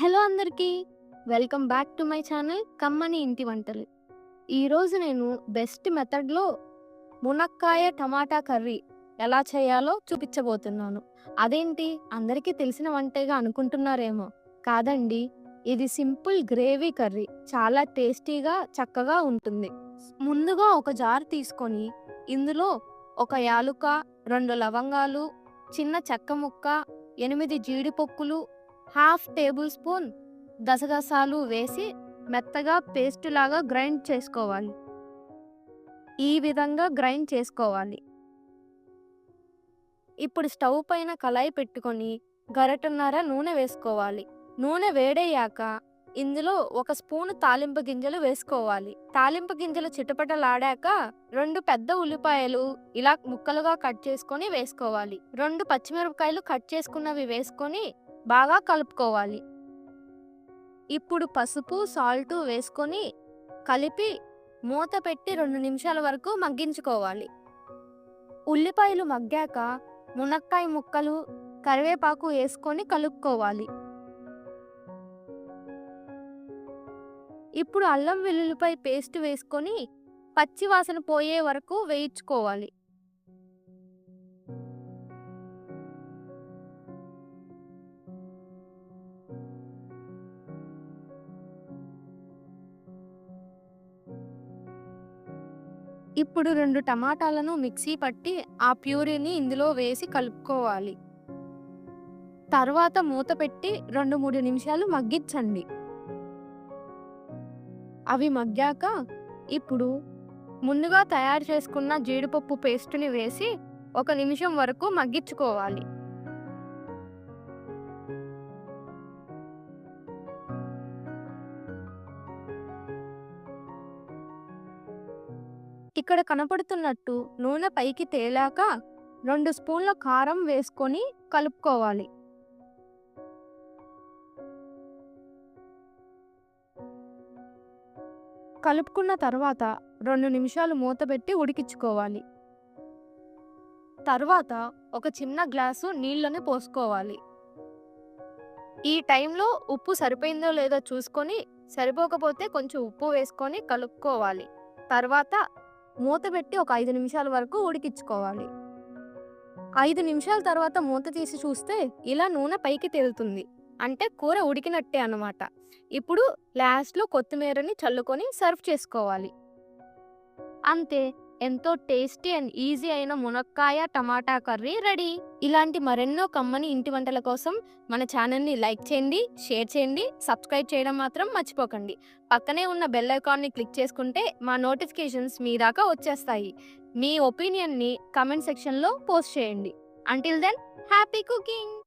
Hello అందరికీ. Welcome back to my channel కమ్మని ఇంటి వంటలు. ఈరోజు నేను బెస్ట్ మెథడ్లో మునక్కాయ టమాటా కర్రీ ఎలా చేయాలో చూపించబోతున్నాను. అదేంటి? అందరికీ తెలిసిన వంటగా అనుకుంటున్నారేమో. కాదండి ఇది సింపుల్ గ్రేవీ కర్రీ. చాలా టేస్టీగా చక్కగా ఉంటుంది. ముందుగా ఒక జార్ తీసుకొని ఇందులో ఒక యాలుక రెండు లవంగాలు చిన్న చెక్క ముక్క ఎనిమిది జీడిపప్పులు హాఫ్ టేబుల్ స్పూన్ గసగసాలు వేసి మెత్తగా పేస్ట్ లాగా గ్రైండ్ చేసుకోవాలి. ఈ విధంగా గ్రైండ్ చేసుకోవాలి. ఇప్పుడు స్టవ్ పైన కళాయి పెట్టుకొని గరటన్నర నూనె వేసుకోవాలి. నూనె వేడయ్యాక ఇందులో ఒక స్పూన్ తాలింపు గింజలు వేసుకోవాలి. తాలింపు గింజలు చిటపటలాడాక రెండు పెద్ద ఉల్లిపాయలు ఇలా ముక్కలుగా కట్ చేసుకొని వేసుకోవాలి. రెండు పచ్చిమిరపకాయలు కట్ చేసుకున్నవి వేసుకొని బాగా కలుపుకోవాలి. ఇప్పుడు పసుపు సాల్ట్ వేసుకొని కలిపి మూత పెట్టి రెండు నిమిషాల వరకు మగ్గించుకోవాలి. ఉల్లిపాయలు మగ్గాక మునక్కాయ ముక్కలు కరివేపాకు వేసుకొని కలుపుకోవాలి. ఇప్పుడు అల్లం వెల్లుల్లిపాయ పేస్ట్ వేసుకొని పచ్చివాసన పోయే వరకు వేయించుకోవాలి. ఇప్పుడు రెండు టమాటాలను మిక్సీ పట్టి ఆ ప్యూరీని ఇందులో వేసి కలుపుకోవాలి. తర్వాత మూత పెట్టి రెండు మూడు నిమిషాలు మగ్గించండి. అవి మగ్గాక ఇప్పుడు ముందుగా తయారు చేసుకున్న జీడిపప్పు పేస్టుని వేసి ఒక నిమిషం వరకు మగ్గించుకోవాలి. ఇక్కడ కనపడుతున్నట్టు నూనె పైకి తేలాక రెండు స్పూన్ల కారం వేసుకొని కలుపుకోవాలి. కలుపుకున్న తర్వాత రెండు నిమిషాలు మూత పెట్టి ఉడికించుకోవాలి. తర్వాత ఒక చిన్న గ్లాసు నీళ్ళని పోసుకోవాలి. ఈ టైంలో ఉప్పు సరిపోయిందో లేదో చూసుకొని సరిపోకపోతే కొంచెం ఉప్పు వేసుకొని కలుపుకోవాలి. తర్వాత మూత పెట్టి ఒక ఐదు నిమిషాల వరకు ఉడికించుకోవాలి. ఐదు నిమిషాల తర్వాత మూత తీసి చూస్తే ఇలా నూనె పైకి తేలుతుంది. అంటే కూర ఉడికినట్టే అనమాట ఇప్పుడు లాస్ట్లో కొత్తిమీరని చల్లుకొని సర్వ్ చేసుకోవాలి. అంతే. ఎంతో టేస్టీ అండ్ ఈజీ అయిన మునక్కాయ టమాటా కర్రీ రెడీ. ఇలాంటి మరెన్నో కమ్మని ఇంటి వంటల కోసం మన ఛానల్ని లైక్ చేయండి షేర్ చేయండి సబ్స్క్రైబ్ చేయడం మాత్రం మర్చిపోకండి. పక్కనే ఉన్న బెల్ ఐకాన్ని క్లిక్ చేసుకుంటే మా నోటిఫికేషన్స్ మీ దాకా వచ్చేస్తాయి. మీ ఒపీనియన్ని కమెంట్ సెక్షన్లో పోస్ట్ చేయండి. Until then happy cooking